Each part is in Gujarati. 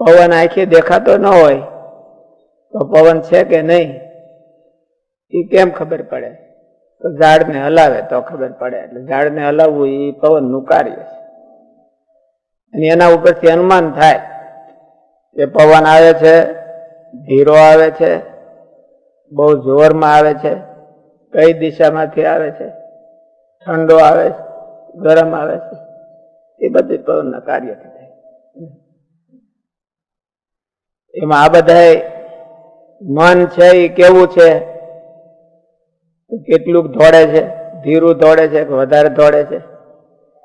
પવન આખી દેખાતો ન હોય, તો પવન છે કે નહીં, એ કેમ ખબર પડે? તો ઝાડને હલાવે તો ખબર પડે. એટલે ઝાડને હલાવવું એ પવનનું કાર્ય છે. અને એના ઉપરથી અનુમાન થાય કે પવન આવે છે, ધીરો આવે છે, બહુ જોરમાં આવે છે, કઈ દિશામાંથી આવે છે, ઠંડો આવે છે, ગરમ આવે છે, એ બધી પવનના કાર્ય થાય. એમાં આ બધા મન છે એ કેવું છે? કેટલુંક દોડે છે, ધીરું દોડે છે કે વધારે દોડે છે?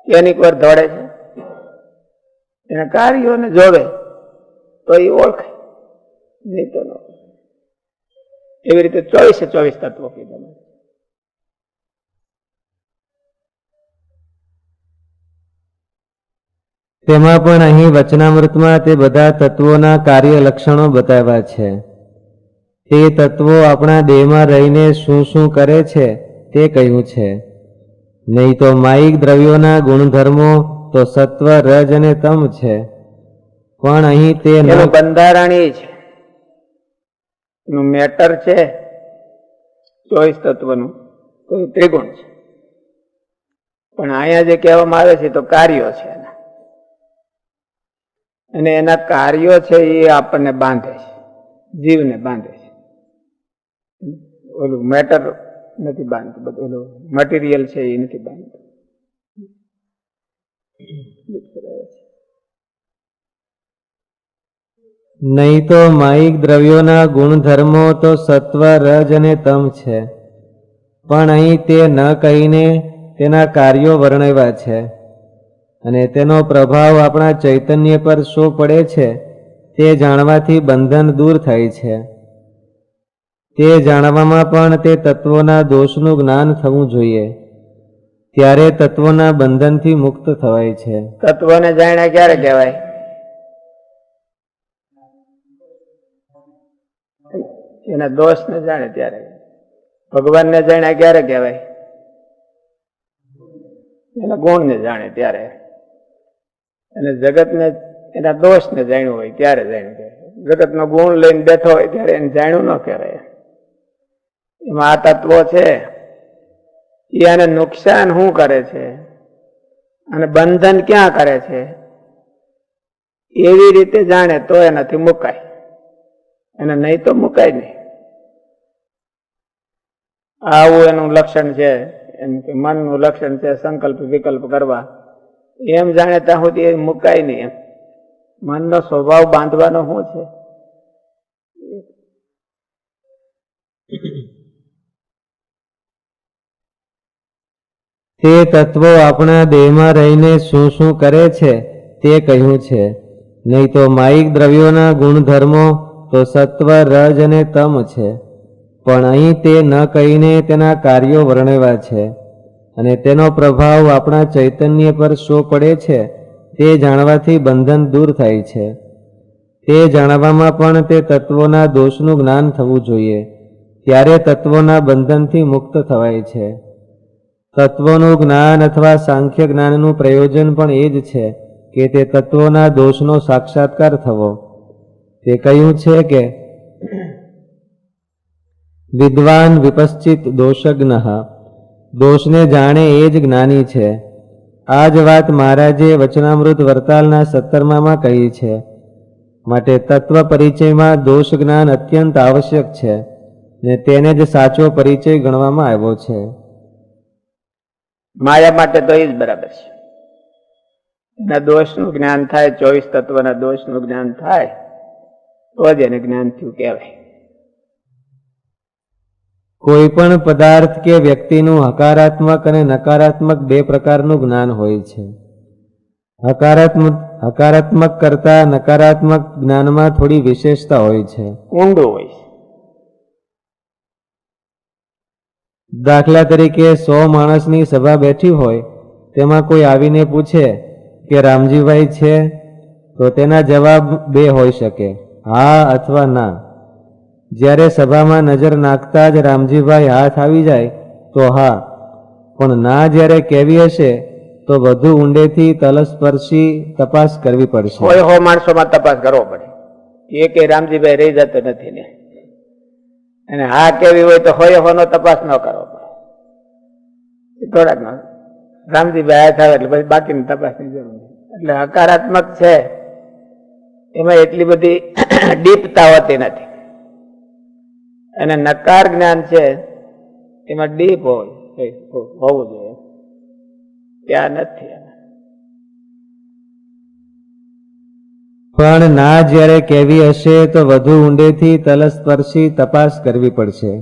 કેનીક વાર દોડે છે. એના કાર્યોને જોવે તો એ ઓળખે નહીં તો એવી રીતે ચોવીસે ચોવીસ તત્વો કીધા તેમાં પણ અહીં વચનામૃતમાં તે બધા તત્વોના કાર્ય લક્ષણો બતાવ્યા છે. તે તત્વો આપણા દેહમાં રહીને શું શું કરે છે તે કહ્યું છે. નહીં તો માયિક દ્રવ્યોના ગુણધર્મો તો સત્વ, રજ અને તમ છે. પણ અહીં તે બંધારણ છે. મેટર છે ચોવીસ તત્વનું, તો ત્રિગુણ છે. પણ અહીંયા જે કહેવામાં આવે છે તો કાર્યો છે. અને એના કાર્યો છે એ આપણને બાંધે છે. જીવને બાંધે છે. ઓલું મેટર નથી બાંધતું બધું, ઓલું મટીરિયલ છે એ નથી બાંધતું. નહીં તો માયિક દ્રવ્યોના ગુણધર્મો તો સત્વ, રજ અને તમ છે. પણ અહીં તે ન કહીને તેના કાર્યો વર્ણવ્યા છે. અને તેનો પ્રભાવ આપણા ચૈતન્ય પર શું પડે છે, તે જાણવાથી બંધન દૂર થાય છે. તે જાણવામાં પણ તે તત્વોના દોષનું જ્ઞાન થવું જોઈએ. ત્યારે તત્વોના બંધનથી મુક્ત થવાય છે. તત્વને જાણ્યા ક્યારે કહેવાય? એના દોષ ને જાણે ત્યારે. ભગવાન ને જાણ્યા ક્યારે કહેવાય? એના ગુણ ને જાણે ત્યારે. અને જગતને એના દોષને જાણ્યું હોય ત્યારે જાણ્યું કહેવાય જગતનો ગુણ લઈને બેઠો હોય ત્યારે એને જાણ્યું ન કહેવાય. એમાં આ તત્વો છે. એ આને નુકસાન શું કરે છે? અને બંધન ક્યાં કરે છે? એવી રીતે જાણે તો એનાથી મુકાય. અને નહીં તો મુકાય નહીં. આવું એનું લક્ષણ છે. એમ કે મનનું લક્ષણ છે સંકલ્પ વિકલ્પ કરવા. એમ જાણે ત્યાં સુધી એ મુકાય નહીં એમ. મનનો સ્વભાવ બાંધવાનો શું છે? તે તત્વો આપણા દેહમાં રહીને શું શું કરે છે તે કહ્યું છે. નહીં તો માયિક દ્રવ્યોના ગુણધર્મો તો સત્વ, રજ અને તમ છે. પણ અહીં તે ન કહીને તેના કાર્યો વર્ણવ્યા છે. અને તેનો પ્રભાવ આપણા ચૈતન્ય પર શો પડે છે, તે જાણવાથી બંધન દૂર થાય છે. તે જાણવામાં પણ તે તત્વોના દોષનું જ્ઞાન થવું જોઈએ. ત્યારે તત્વોના બંધનથી મુક્ત થવાય છે. તત્વોનું જ્ઞાન અથવા સાંખ્ય જ્ઞાનનું પ્રયોજન પણ એ જ છે કે તે તત્વોના દોષનો સાક્ષાત્કાર થવો. તે કહ્યું છે કે, વિદ્વાન વિપશ્ચિત દોષજ્ઞ દોષને જાણે એ જ જ્ઞાની છે. આ જ વાત મહારાજે વચનામૃત વર્તાલના સત્તરમામાં કહી છે. માટે તત્વ પરિચયમાં દોષ જ્ઞાન અત્યંત આવશ્યક છે ને તેને જ સાચો પરિચય ગણવામાં આવ્યો છે. માયા માટે તો એ જ બરાબર છે. એના દોષનું જ્ઞાન થાય, ચોવીસ તત્વના દોષનું જ્ઞાન થાય, તો જ એને જ્ઞાન થયું કહેવાય. કોઈ પણ પદાર્થ કે વ્યક્તિનું હકારાત્મક અને નકારાત્મક બે પ્રકારનું જ્ઞાન હોય છે. હકારાત્મક હકારાત્મક કરતા નકારાત્મક જ્ઞાનમાં થોડી વિશેષતા હોય છે. ઊંડું હોય છે. દાખલા તરીકે સો માણસની સભા બેઠી હોય તેમાં કોઈ આવીને પૂછે કે રામજીભાઈ છે તો તેના જવાબ બે હોઈ શકે હા અથવા ના. જ્યારે સભામાં નજર નાખતા જ રામજીભાઈ હાથ આવી જાય, તો હા, પણ ના જ્યારે કેવી હશે, તો વધુ ઊંડેથી તલસ્પર્શી તપાસ કરવી પડશે. હોય હો માણસોમાં તપાસ કરવો પડે. એ કે રામજીભાઈ રહી જતો નથી ને. અને હા કેવી હોય તો હોય હોનો તપાસ ન કરવો પડે. થોડાક નો. રામજીભાઈ હાથ આવે એટલે પછી બાકીની તપાસની જરૂર એટલે હકારાત્મક છે. એમાં એટલી બધી ડીપતા હોતી નથી. અને નકાર જ્ઞાન છે, એમાં ડીપ હોય. હોવું જોઈએ. ત્યાં નથી પણ ના જ્યારે કેવી હશે તો વધુ ઊંડેથી તલસ્પર્શી તપાસ કરવી પડશે.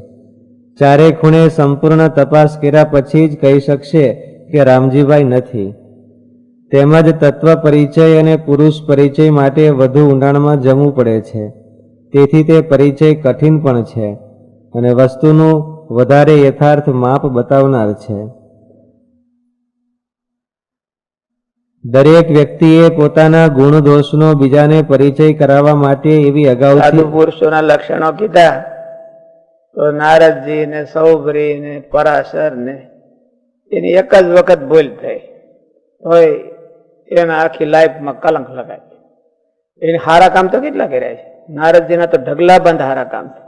ચારે ખૂણે સંપૂર્ણ તપાસ કર્યા પછી જ કહી શકશે કે રામજીભાઈ નથી. તેમજ તત્વ પરિચય અને પુરુષ પરિચય માટે વધુ ઊંડાણમાં જમવું પડે છે. તેથી તે પરિચય કઠિન પણ છે. અને વસ્તુનું વધારે યથાર્થ માપ બતાવનાર છે. દરેક વ્યક્તિએ પોતાના ગુણ દોષનો બીજાને પરિચય કરાવવા માટે એવી સાધુ પુરુષોના લક્ષણો કીધા, તો નારદજી ને સૌભરી ને પરાશર ને એની એક જ વખત ભૂલ થઈ હોય એના આખી લાઈફમાં કલંક લગાય એને હારા કામ તો કેટલા કર્યા છે? નારદજીના તો ઢગલા બંધ હારા કામ છે.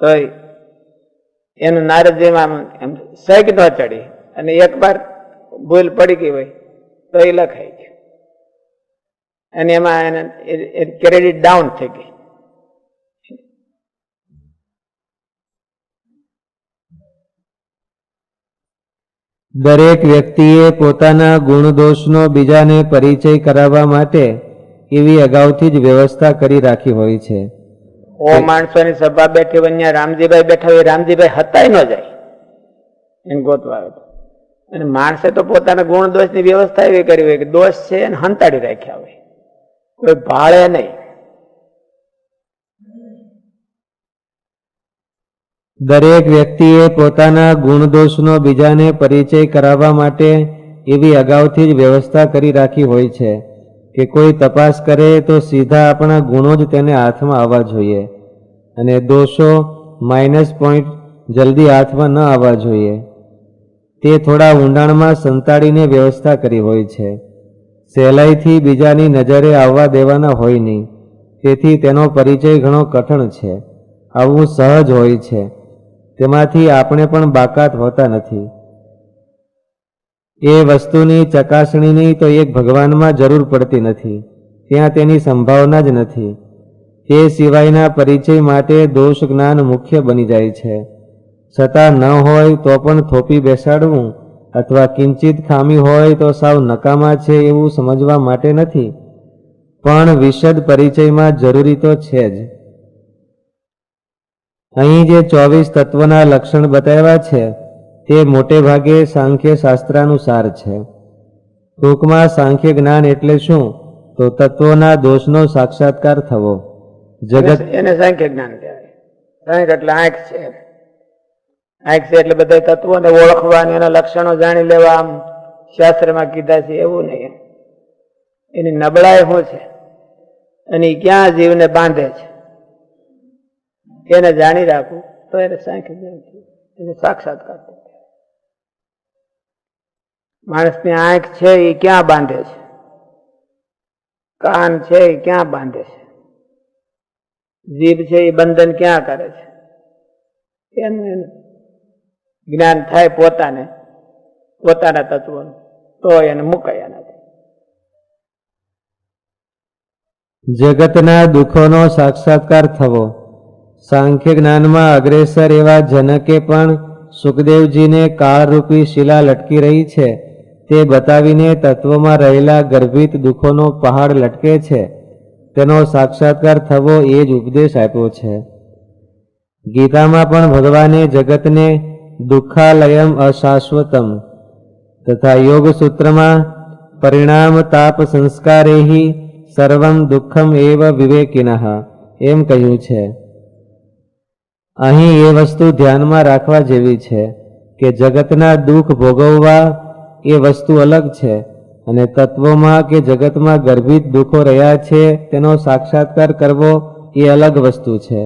તોય એનું નારદજીમાં એમ સહેક ન ચડી અને એક વાર ભૂલ પડી ગઈ હોય તો એ લખાઈ ગયું. અને એમાં એને ક્રેડિટ ડાઉન થઈ ગઈ. દરેક વ્યક્તિએ પોતાના ગુણદોષનો બીજાને પરિચય કરાવવા માટે એવી અગાઉથી જ વ્યવસ્થા કરી રાખી હોય છે. ઓ માણસોની સભા બેઠી હોય રામજીભાઈ બેઠા હોય રામજીભાઈ હતાય ન જાય. એને ગોતવા આવે અને માણસે તો પોતાના ગુણ દોષની વ્યવસ્થા એવી કરી હોય કે દોષ છે એને હંતાડી રાખ્યા હોય. કોઈ ભાળે નહીં. દરેક વ્યક્તિએ પોતાના ગુણ દોષનો બીજાને પરિચય કરાવવા માટે એવી અગાઉથી જ વ્યવસ્થા કરી રાખી હોય છે. કે કોઈ તપાસ કરે તો સીધા આપણા ગુણો જ તેને હાથમાં આવવા જોઈએ અને દોષો માઇનસ પોઈન્ટ જલ્દી હાથમાં ન આવવા જોઈએ. તે થોડા ઊંડાણમાં સંતાડીને વ્યવસ્થા કરી હોય છે. સહેલાઈથી બીજાની નજરે આવવા દેવાના હોય નહીં. તેથી તેનો પરિચય ઘણો કઠણ છે. આવું સહજ હોય છે. તેમાંથી આપણે પણ બાકાત હોતા નથી. એ વસ્તુની ચકાસણીની તો એક ભગવાનમાં જરૂર પડતી નથી. ત્યાં તેની સંભાવના જ નથી. તે સિવાયના પરિચય માટે દોષ જ્ઞાન મુખ્ય બની જાય છે. છતાં ન હોય તો પણ થોપી બેસાડવું અથવા કિંચિત ખામી હોય તો સાવ નકામા છે એવું સમજવા માટે નથી. પણ વિશદ પરિચયમાં જરૂરી તો છે જ. અહીં જે ચોવીસ તત્વના લક્ષણ બતાવ્યા છે તે મોટે ભાગે સાંખ્ય શાસ્ત્રાનુસાર છે. ટૂંકમાં સાંખ્ય જ્ઞાન એટલે શું? તો તત્વોના દોષનો સાક્ષાત્કાર થવો. જગત એને- સાંખ્ય જ્ઞાન કહેવાય. એટલે આંખ છે. આંખ છે એટલે બધા તત્વોને ઓળખવાની એના લક્ષણો જાણી લેવા આમ શાસ્ત્રમાં કીધા છે, એવું નહીં એની નબળાઈ શું છે? અને ક્યાં જીવને બાંધે છે? એને જાણી રાખવું, તો એને સાંખ્ય જ્ઞાન એને સાક્ષાત્કાર. માણસની આંખ છે એ ક્યાં બાંધે છે? કાન છે એ ક્યાં બાંધે છે? જીભ છે એ બંધન ક્યાં કરે છે? એનું જ્ઞાન થાય પોતાને, પોતાના તત્વોનું, તો એને મુકાયા નથી. જગતના દુઃખોનો સાક્ષાત્કાર થવો. સાંખ્ય જ્ઞાનમાં અગ્રેસર એવા જનકે પણ સુખદેવજીને કાળરૂપી શિલા લટકી રહી છે. તે બતાવીને તત્વમાં રહેલા ગર્ભિત દુઃખોનો પહાડ લટકે છે. તેનો સાક્ષાત્કાર થવો એ જ ઉપદેશ આપ્યો છે. ગીતામાં પણ ભગવાને જગતને દુઃખાલયમ અશાશ્વતમ તથા યોગ સૂત્રમાં પરિણામ તાપ સંસ્કારેહી સર્વમ દુઃખમ એવ વિવેકિનઃ એમ કહ્યું છે. અહીં એ વસ્તુ ધ્યાનમાં રાખવા જેવી છે કે જગતના દુઃખ ભોગવવા એ વસ્તુ અલગ છે અને તત્વોમાં કે જગતમાં ગર્ભિત દુઃખો રહ્યા છે, તેનો સાક્ષાત્કાર કરવો એ અલગ વસ્તુ છે.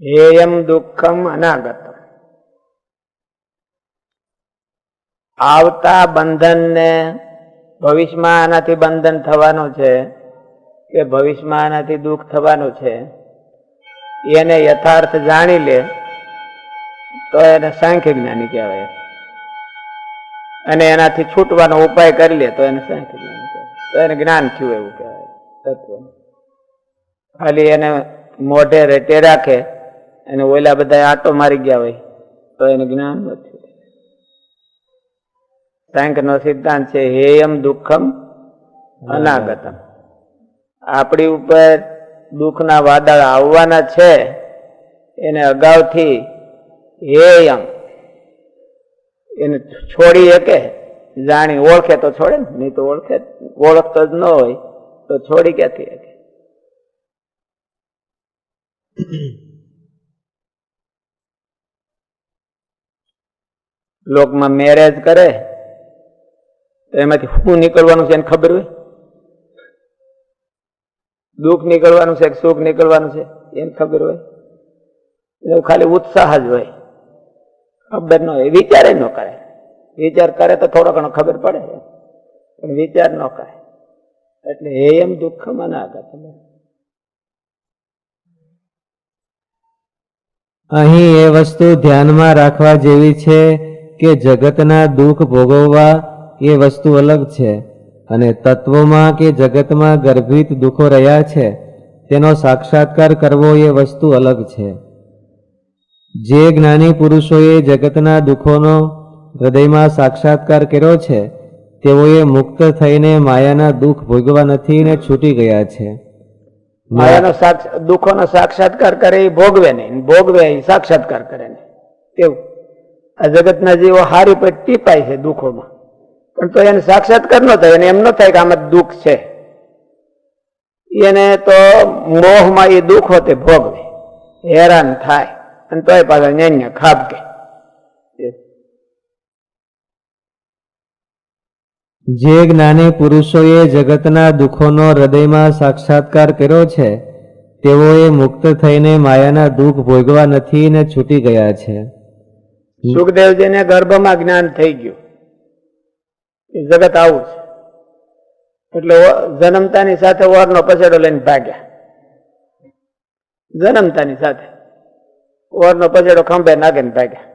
હેયમ દુઃખમ અનાગત આવતા બંધનને ભવિષ્યમાં આનાથી બંધન થવાનું છે કે ભવિષ્યમાં આનાથી દુઃખ થવાનું છે, એને યથાર્થ જાણી લે તો એને સાંખ્ય જ્ઞાની કહેવાય. અને એનાથી છૂટવાનો ઉપાય કરી લે તો એને તો એને જ્ઞાન થયું એવું કહેવાય, તત્વ. ખાલી એને મોઢે રેટે રાખે, અને ઓલા બધા આટો મારી ગયા હોય, તો એને જ્ઞાન નથી સાંખ્ય નો સિદ્ધાંત છે, હેયમ દુઃખમ અનાગતમ. આપણી ઉપર દુઃખના વાદળ આવવાના છે, એને અગાઉથી હેયમ એને છોડી શકે જાણી ઓળખે તો છોડે ને, નહીં તો ઓળખે ઓળખતો જ ન હોય તો છોડી ક્યાંથી શકે લોકમાં મેરેજ કરે, તો એમાંથી શું નીકળવાનું છે એને ખબર હોય? દુઃખ નીકળવાનું છે સુખ નીકળવાનું છે? એને ખબર હોય? એવું ખાલી ઉત્સાહ જ હોય. ખબર ન હોય વિચારે ન કરે. વિચાર કરે તો થોડો ઘણો ખબર પડે. પણ વિચાર ન કરે. એટલે એ એમ દુઃખ મનાગત અહીં એ વસ્તુ ધ્યાનમાં રાખવા જેવી છે કે જગતના દુઃખ ભોગવવા એ વસ્તુ અલગ છે અને તત્વોમાં કે જગતમાં ગર્ભિત દુઃખો રહ્યા છે, તેનો સાક્ષાત્કાર કરવો એ વસ્તુ અલગ છે. જે જ્ઞાની પુરુષોએ જગતના દુઃખોનો હૃદયમાં સાક્ષાત્કાર કર્યો છે, તેઓએ મુક્ત થઈને માયાના દુઃખ ભોગવા નથી ને છૂટી ગયા છે. માયાનો દુઃખોનો સાક્ષાત્કાર કરે એ ભોગવે નહીં ભોગવે એ સાક્ષાત્કાર કરે નહીં. તેવું. આ જગતના જીવો હારી પર ટીપાય છે દુઃખોમાં. પણ તો એને સાક્ષાત્કાર ન થાય, એને એમ ન થાય કે આમાં દુઃખ છે. એને તો મોહમાં એ દુઃખો તે ભોગવે. હેરાન થાય. અને તોય પાછા ન્યાન્ય ખાબકે. જે જ્ઞાની પુરુષોએ જગતના દુઃખોનો હૃદયમાં સાક્ષાત્કાર કર્યો છે તેઓએ મુક્ત થઈને માયાના દુઃખ ભોગવા નથી ને છૂટી ગયા છે. સુખદેવજીને ગર્ભમાં જ્ઞાન થઈ ગયું. જગત આવું છે. એટલે જન્મતાની સાથે વરનો પછેડો લઈને ભાગ્યા. જન્મતાની સાથે. વરનો પછેડો ખંભે નાખીને ભાગ્યા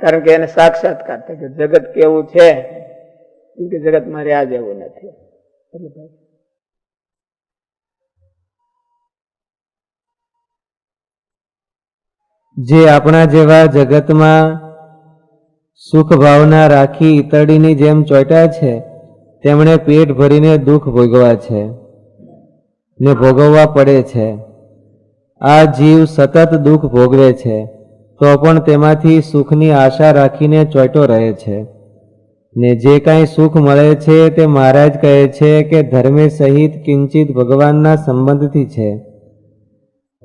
કારણ કે એને સાક્ષાત્કાર થાય. કે જગત કેવું છે? કે જગત મારે આ જેવું નથી. જે આપણા જેવા જગતમાં સુખ ભાવના રાખી ઈતડીની જેમ ચોટ્યા છે, તેમણે પેટ ભરીને દુઃખ ભોગવા છે ને ભોગવવા પડે છે. આ જીવ સતત દુઃખ ભોગવે છે, તો પણ તેમાંથી સુખની આશા રાખીને ચોટો રહે છે. ને જે કાંઈ સુખ મળે છે તે મહારાજ કહે છે કે ધર્મે સહિત કિંચિત ભગવાનના સંબંધથી છે.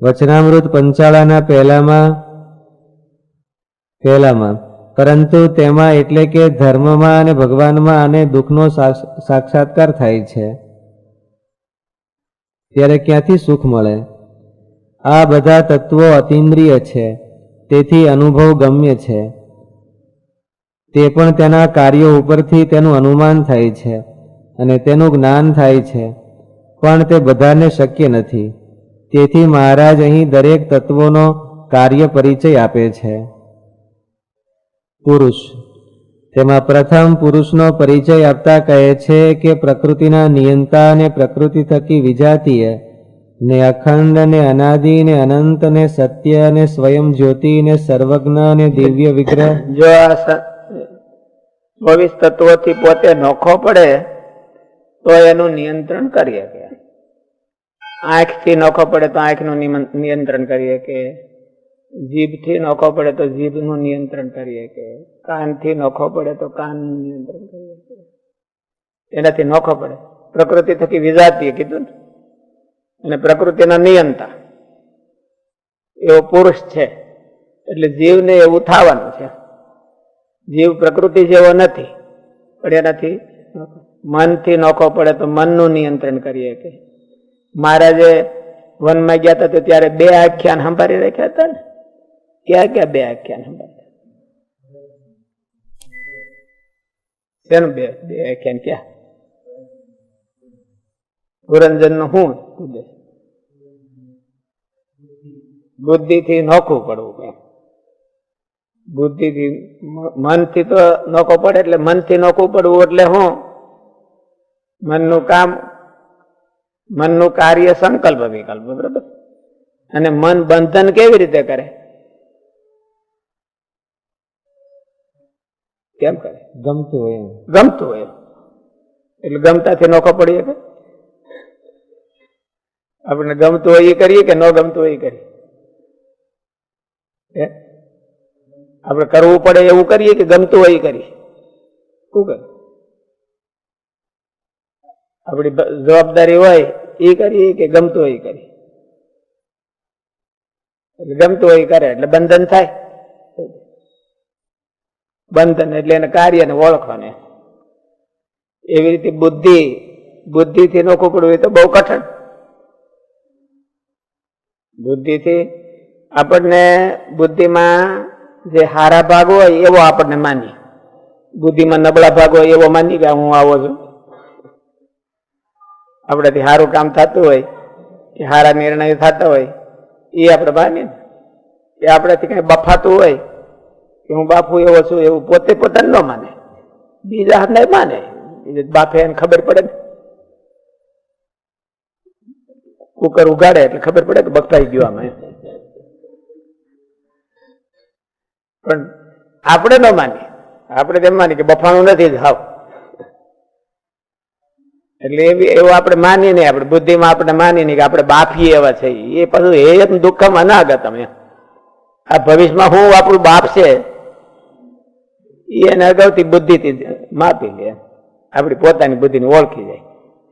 વચનામૃત પંચાળાના પહેલામાં પહેલામાં, પરંતુ તેમાં એટલે કે ધર્મમાં અને ભગવાનમાં અને દુઃખનો સાક્ષાત્કાર થાય છે. ત્યારે ક્યાંથી સુખ મળે? આ બધા તત્વો અતિન્દ્રિય છે, તેથી અનુભવ ગમ્ય છે. તે પણ તેના કાર્યો ઉપરથી તેનું અનુમાન થાય છે અને તેનું જ્ઞાન થાય છે, પણ તે બધાને શક્ય નથી. તેથી મહારાજ અહીં દરેક તત્વોનો કાર્ય પરિચય આપે છે. પુરુષ. તેમાં પ્રથમ પુરુષનો પરિચય આપતા કહે છે કે પ્રકૃતિના નિયંતા અને પ્રકૃતિ થકી વિજાતીય ને અખંડ ને અનાદિ ને અનંત ને સત્ય ને સ્વયં જ્યોતિ ને સર્વજ્ઞ ને દિવ્ય વિગ્રહ. જો આ ચોવીસ તત્વોથી પોતે નોખો પડે, તો એનું નિયંત્રણ કરી શકે. આંખથી નોખો પડે તો આંખનું નું નિયંત્રણ કરી શકે. જીભથી નોખો પડે તો જીભનું નિયંત્રણ કરી શકે. કાનથી નોખો પડે તો કાનનું નિયંત્રણ કરી શકે. એનાથી નોખો પડે. પ્રકૃતિ થકી વિજાતીએ કીધું ને? અને પ્રકૃતિના નિયંતા. એવો પુરુષ છે. એટલે જીવને એવું થવાનું છે. જીવ પ્રકૃતિ જેવો નથી. પણ એનાથી મનથી નોખો પડે તો મનનું નિયંત્રણ કરીએ કે મહારાજે વનમાં ગયા હતા તો ત્યારે બે આખ્યાન સંભાળી રાખ્યા હતા ને? ક્યાં ક્યાં બે આખ્યાન સંભાળ્યા? શેનું બે? બે આખ્યાન ક્યાં? પુરંજનનું શું ઉદ્દેશ બુદ્ધિથી નોખું પડવું બુદ્ધિ બુદ્ધિથી મન મનથી તો નોખો પડે એટલે મનથી નોખું પડવું એટલે હું મનનું કામ મનનું કાર્ય સંકલ્પ વિકલ્પ બરાબર? અને મન બંધન કેવી રીતે કરે? કેમ કરે? ગમતું હોય ગમતું હોય એટલે ગમતાથી નોખો પડીએ કે આપણે ગમતું હોય એ કરીએ કે ન ગમતું હોય એ કરીએ? આપણે કરવું પડે એવું કરીએ કે ગમતું હોય એ કરીએ? શું કરે આપણી જવાબદારી હોય એ કરીએ કે ગમતું હોય એ કરીએ? એટલે ગમતું હોય એ કરે, એટલે બંધન થાય. બંધન એટલે એને કાર્યને ઓળખવાને. એવી રીતે બુદ્ધિ, બુદ્ધિથી નોખું પડવું એ તો બહુ કઠણ. બુદ્ધિથી આપણને બુદ્ધિમાં જે હારા ભાગ હોય એવો આપણને માની બુદ્ધિમાં નબળા ભાગ હોય એવો માની કે હું આવો છું. આપણાથી સારું કામ થતું હોય, કે સારા નિર્ણય થતા હોય, એ આપણે માનીએ. એ આપણાથી કઈ બફાતું હોય, કે હું બાપુ એવો છું, એવું પોતે પોતાને ન માને. બીજા નહીં માને. બાફે એને ખબર પડે ને. કુકર ઉગાડે એટલે ખબર પડે કે બફાઈ ગયો આમાં. પણ આપણે ન માનીએ. આપણે તેમ માની કે બફાણું નથી જ એટલે એવી એવું આપણે માનીએ નહીં. આપણે બુદ્ધિમાં આપણે માનીએ નહીં કે આપણે બાફીએ એવા છે. એ પાછું હેત દુઃખમ અનાગતમ એમ આ ભવિષ્યમાં હું આપણું બાપ છે, એને અગાઉથી બુદ્ધિથી માપી લે. આપણી પોતાની બુદ્ધિને ઓળખી જાય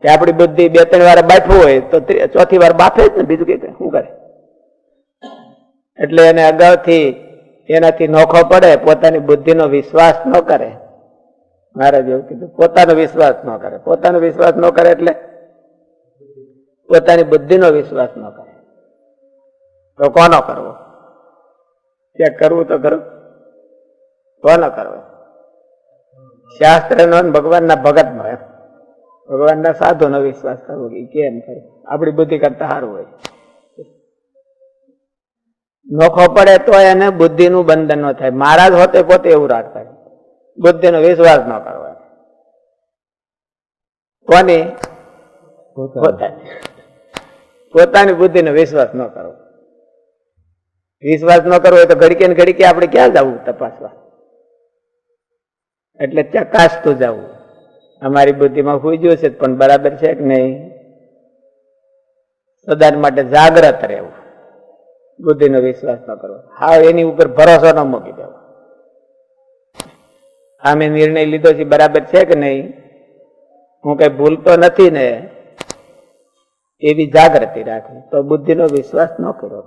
કે આપણી બુદ્ધિ બે ત્રણ વાર બાફવું હોય તો ચોથી વાર બાફે જ ને, બીજું કઈ શું કરે? એટલે એને અગાઉથી એનાથી નોખો પડે, પોતાની બુદ્ધિનો વિશ્વાસ ન કરે. મહારાજ એવું કીધું, પોતાનો વિશ્વાસ ન કરે. પોતાનો વિશ્વાસ ન કરે એટલે પોતાની બુદ્ધિનો વિશ્વાસ ન કરે. તો કોનો કરવો? ચેક કરવું તો ખરું? કોનો કરવો? શાસ્ત્ર ને ભગવાનના ભગત નો એમ. ભગવાનના સાધુનો વિશ્વાસ કરવો કે કેમ થાય? આપણી બુદ્ધિ કરતા સારું હોય. નોખો પડે તો એને બુદ્ધિનું બંધન ન થાય. મહારાજ હોતે પોતે એવું રાખતા બુદ્ધિનો વિશ્વાસ ન કરવો કોની? પોતાની. પોતાની બુદ્ધિનો વિશ્વાસ ન કરવો. વિશ્વાસ ન કરવો તો ઘડીકે ને ઘડીકે આપણે ક્યાં જવું તપાસવા? એટલે ચકાસતું જવું. અમારી બુદ્ધિમાં હુઈ ગયું છે, પણ બરાબર છે કે નહીં? સદાન માટે જાગ્રત રહેવું. બુદ્ધિનો વિશ્વાસ ન કરવો. હા, એની ઉપર ભરોસો ન મૂકી દેવો. આ મેં નિર્ણય લીધો છે, બરાબર છે કે નહીં? હું કઈ ભૂલતો નથી ને, એવી જાગૃતિ રાખવી. તો બુદ્ધિનો વિશ્વાસ ન કર્યો